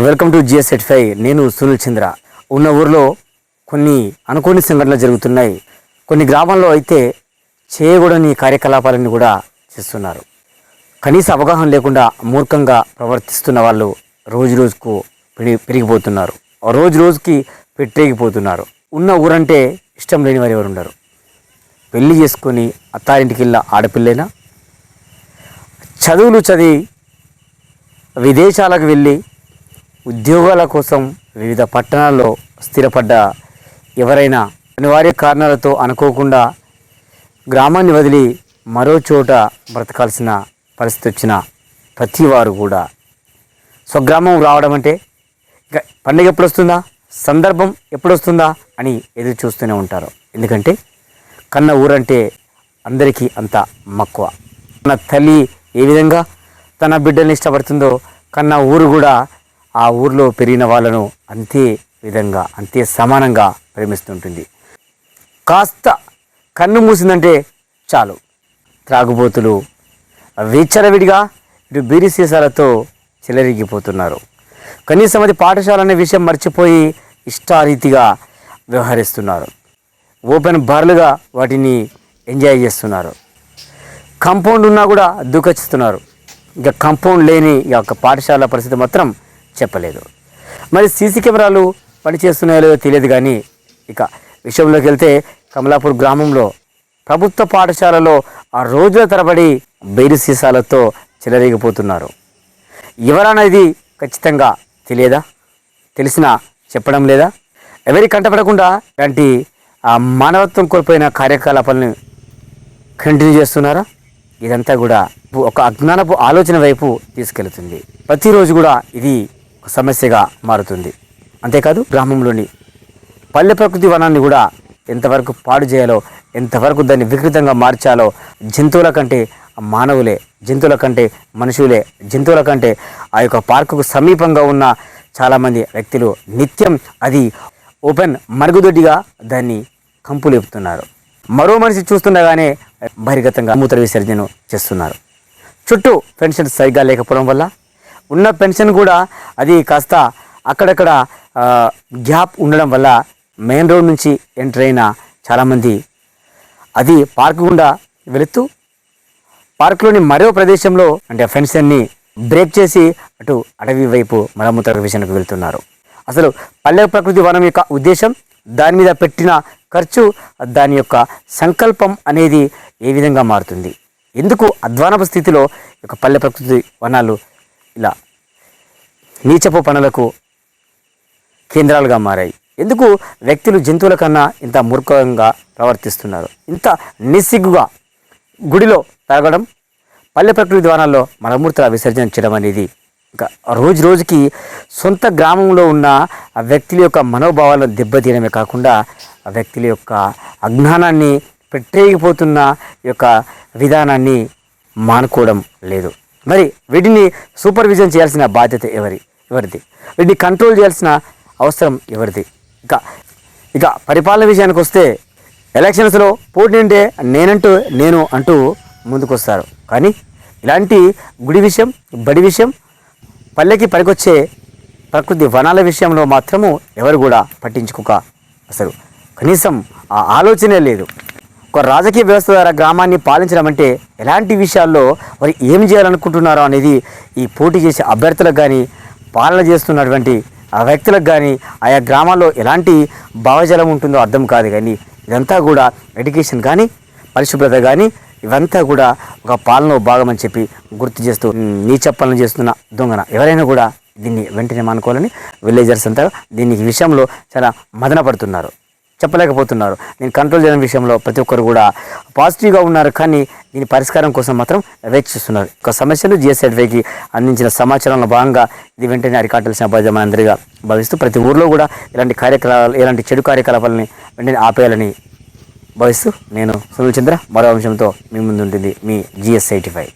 Welcome to GS five నేను సునీల్ చంద్ర. ఉన్న ఊరిలో కొన్ని అనుకోని సంఘటనలు జరుగుతున్నాయి. కొన్ని గ్రామాల్లో అయితే చేయకూడని కార్యకలాపాలను కూడా చేస్తున్నారు. కనీస అవగాహన లేకుండా మూర్ఖంగా ప్రవర్తిస్తున్న వాళ్ళు రోజు రోజుకు పెరిగి పెరిగిపోతున్నారు. రోజు రోజుకి పెట్టేగిపోతున్నారు. ఉన్న ఊరంటే ఇష్టం లేని వారు ఎవరు ఉండరు. పెళ్ళి చేసుకొని అత్తారింటికి వెళ్ళిన ఆడపిల్లైనా చదువులు చదివి విదేశాలకు వెళ్ళి ఉద్యోగాల కోసం వివిధ పట్టణాల్లో స్థిరపడ్డ ఎవరైనా అనివార్య కారణాలతో అనుకోకుండా గ్రామాన్ని వదిలి మరో చోట బ్రతకాల్సిన పరిస్థితి వచ్చిన ప్రతి వారు కూడా. స్వగ్రామం రావడం అంటే ఇక పండుగ ఎప్పుడు వస్తుందా? సందర్భం ఎప్పుడు వస్తుందా? అని ఎదురు చూస్తూనే ఉంటారు. ఎందుకంటే కన్న ఊరంటే అందరికీ అంత మక్కువ. తన తల్లి ఏ విధంగా తన బిడ్డల్ని ఇష్టపడుతుందో కన్న ఊరు కూడా ఆ ఊరిలో పెరిగిన వాళ్ళను అంతే విధంగా అంతే సమానంగా ప్రేమిస్తుంటుంది. కాస్త కన్ను మూసిందంటే చాలు. త్రాగుబోతులు విచ్చలవిడిగా ఇటు బీరి సీసాలతో చెలరిగిపోతున్నారు. కనీసం అది పాఠశాల అనే విషయం మర్చిపోయి ఇష్టారీతిగా వ్యవహరిస్తున్నారు. ఓపెన్ బార్లుగా వాటిని ఎంజాయ్ చేస్తున్నారు. కాంపౌండ్ ఉన్నా కూడా దూకొచ్చిస్తున్నారు. ఇక కాంపౌండ్ లేని ఈ యొక్క పాఠశాల పరిస్థితి మాత్రం చెప్పలేదు. మరి సీసీ కెమెరాలు పనిచేస్తున్నాయో లేదో తెలియదు కానీ ఇక విషయంలోకి వెళ్తే కమలాపూర్ గ్రామంలో ప్రభుత్వ పాఠశాలలో ఆ రోజుల తరబడి బెయిలు సీసాలతో చెలరేగిపోతున్నారు. ఎవరనేది ఖచ్చితంగా తెలియదా? తెలిసినా చెప్పడం లేదా? ఎవరి కంటపడకుండా ఇలాంటి మానవత్వం కోల్పోయిన కార్యకలాపాలను కంటిన్యూ చేస్తున్నారా? ఇదంతా కూడా ఒక అజ్ఞానపు ఆలోచన వైపు తీసుకెళ్తుంది. ప్రతిరోజు కూడా ఇది సమస్యగా మారుతుంది. అంతేకాదు గ్రామంలోని పల్లె ప్రకృతి వనాన్ని కూడా ఎంతవరకు పాడు చేయాలో ఎంతవరకు దాన్ని వికృతంగా మార్చాలో జంతువుల కంటే మానవులే జంతువుల కంటే మనుషులే జంతువుల కంటే ఆ యొక్క పార్కుకు సమీపంగా ఉన్న చాలామంది వ్యక్తులు నిత్యం అది ఓపెన్ మరుగుదొడ్డిగా దాన్ని కంపులేపుతున్నారు. మరో మనిషి చూస్తుండగానే బహిర్గతంగా మూత్ర విసర్జన చేస్తున్నారు. చుట్టూ పెన్షన్ సరిగ్గా లేకపోవడం వల్ల ఉన్న పెన్షన్ కూడా అది కాస్త అక్కడక్కడ గ్యాప్ ఉండడం వల్ల మెయిన్ రోడ్ నుంచి ఎంటర్ అయిన చాలామంది అది పార్క్ గుండా వెళుతూ పార్క్లోని మరో ప్రదేశంలో అంటే ఫెన్షన్ని బ్రేక్ చేసి అటు అడవి వైపు మలమూత్ర విషయానికి వెళ్తున్నారు. అసలు పల్లె ప్రకృతి వనం యొక్క ఉద్దేశం దాని మీద పెట్టిన ఖర్చు దాని యొక్క సంకల్పం అనేది ఏ విధంగా మారుతుంది? ఎందుకు అధ్వానపు స్థితిలో యొక్క పల్లె ప్రకృతి వనాలు ఇలా నీచపు పనులకు కేంద్రాలుగా మారాయి. ఎందుకు? వ్యక్తులు జంతువుల కన్నా ఇంత మూర్ఖంగా ప్రవర్తిస్తున్నారు. ఇంత నిస్సిగ్గుగా గుడిలో తాగడం పల్లె ప్రకృతి ద్వారాల్లో మలమూర్తుల విసర్జన చేయడం అనేది ఇంకా రోజు రోజుకి సొంత గ్రామంలో ఉన్న ఆ వ్యక్తుల యొక్క మనోభావాలను దెబ్బతీయడమే కాకుండా ఆ వ్యక్తుల యొక్క అజ్ఞానాన్ని పెట్టేగిపోతున్న యొక్క విధానాన్ని మానుకోవడం లేదు. మరి వీటిని సూపర్విజన్ చేయాల్సిన బాధ్యత ఎవరి? ఎవరిది? వీటిని కంట్రోల్ చేయాల్సిన అవసరం ఎవరిది? ఇక ఇక పరిపాలన విషయానికి వస్తే ఎలక్షన్స్లో పోటీ అంటే నేనంటూ నేను అంటూ ముందుకొస్తారు. కానీ ఇలాంటి గుడి విషయం బడి విషయం పల్లెకి పనికొచ్చే ప్రకృతి వనాల విషయంలో మాత్రము ఎవరు కూడా పట్టించుకోక అసలు. కనీసం ఆ ఆలోచనే లేదు. ఒక రాజకీయ వ్యవస్థ ద్వారా గ్రామాన్ని పాలించడం అంటే ఎలాంటి విషయాల్లో వారు ఏం చేయాలనుకుంటున్నారో అనేది ఈ పోటీ చేసే అభ్యర్థులకు కానీ పాలన చేస్తున్నటువంటి ఆ వ్యక్తులకు కానీ ఆయా గ్రామాల్లో ఎలాంటి భావజలం ఉంటుందో అర్థం కాదు కానీ ఇదంతా కూడా ఎడ్యుకేషన్ కానీ పరిశుభ్రత కానీ ఇవంతా కూడా ఒక పాలనలో భాగమని చెప్పి గుర్తు చేస్తూ "ఉమ్, నీ చెప్పాలని చేస్తున్న దొంగన ఎవరైనా కూడా దీన్ని వెంటనే మానుకోవాలని విలేజర్స్ అంతా దీనికి విషయంలో చాలా మదన పడుతున్నారు. చెప్పలేకపోతున్నారు. నేను కంట్రోల్ చేయడం విషయంలో ప్రతి ఒక్కరు కూడా పాజిటివ్గా ఉన్నారు కానీ దీని పరిష్కారం కోసం మాత్రం వెయిట్ చేస్తున్నారు. ఒక సమస్యను జిఎస్ఎడ్వైకి అందించిన సమాచారంలో భాగంగా ఇది వెంటనే అరికట్టాల్సిన బాధ్యత మనందరిగా భావిస్తూ ప్రతి ఊర్లో కూడా ఇలాంటి కార్యకలాపాలు ఇలాంటి చెడు కార్యకలాపాలని వెంటనే ఆపేయాలని భావిస్తూ నేను సునీల్ చంద్ర మరో అంశంతో మీ ముందు ఉంటుంది మీ జిఎస్ ఎయిటీ ఫైవ్